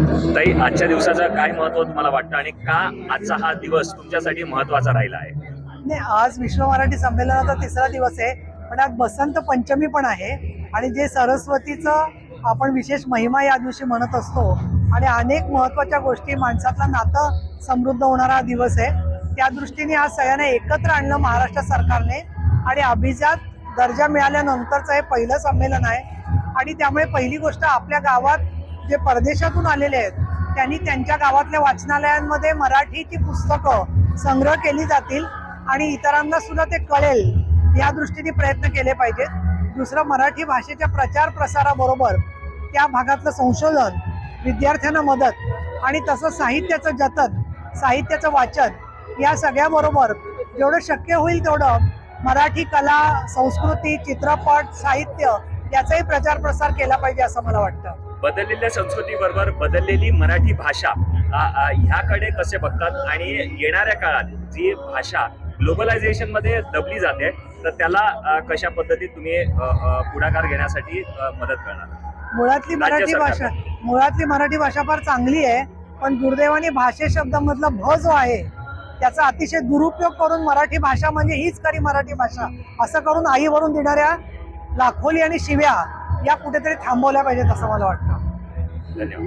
ताई आजच्या दिवसाचं काय महत्त्व तुम्हाला वाटतं आणि का आजचा हा दिवस तुमच्यासाठी महत्त्वाचा राहिला आहे? नाही आज विश्व मराठी संमेलनाचा तिसरा दिवस आहे पण आज बसंत पंचमी पण आहे आणि जे सरस्वतीचं आपण विशेष महिमा या दिवशी म्हणत असतो आणि अनेक महत्त्वाच्या गोष्टी माणसातलं नातं समृद्ध होणारा हा दिवस आहे. त्या दृष्टीने आज सगळ्यांना एकत्र आणलं महाराष्ट्र सरकारने आणि अभिजात दर्जा मिळाल्यानंतरचं हे पहिलं संमेलन आहे. आणि त्यामुळे पहिली गोष्ट आपल्या गावात जे परदेशातून आलेले आहेत त्यांनी त्यांच्या गावातल्या वाचनालयांमध्ये मराठीची पुस्तकं संग्रह केली जातील आणि इतरांना सुद्धा ते कळेल या दृष्टीने प्रयत्न केले पाहिजेत. दुसरं मराठी भाषेच्या प्रचार प्रसाराबरोबर त्या भागातलं संशोधन विद्यार्थ्यांना मदत आणि तसं साहित्याचं जतन साहित्याचं वाचन या सगळ्याबरोबर जेवढं शक्य होईल तेवढं मराठी कला संस्कृती चित्रपट साहित्य याचाही प्रचार प्रसार केला पाहिजे असं मला वाटतं. बदललेल्या संस्कृतीबरोबर बदललेली मराठी भाषा ह्याकडे कसे बघतात आणि येणाऱ्या काळात जी भाषा ग्लोबलायझेशनमध्ये दबली जाते तर त्याला कशा पद्धतीत तुम्ही पुढाकार घेण्यासाठी मदत करणार मुळातली मराठी. भाषा मुळातली मराठी भाषा फार चांगली आहे पण दुर्दैवाने भाषे शब्दामधला भ जो आहे त्याचा अतिशय दुरुपयोग करून मराठी भाषा म्हणजे हीच खरी मराठी भाषा असं करून आई भरून देणाऱ्या लाखोली आणि शिव्या या कुठेतरी थांबवल्या पाहिजेत असं मला वाटतं. धन्यवाद.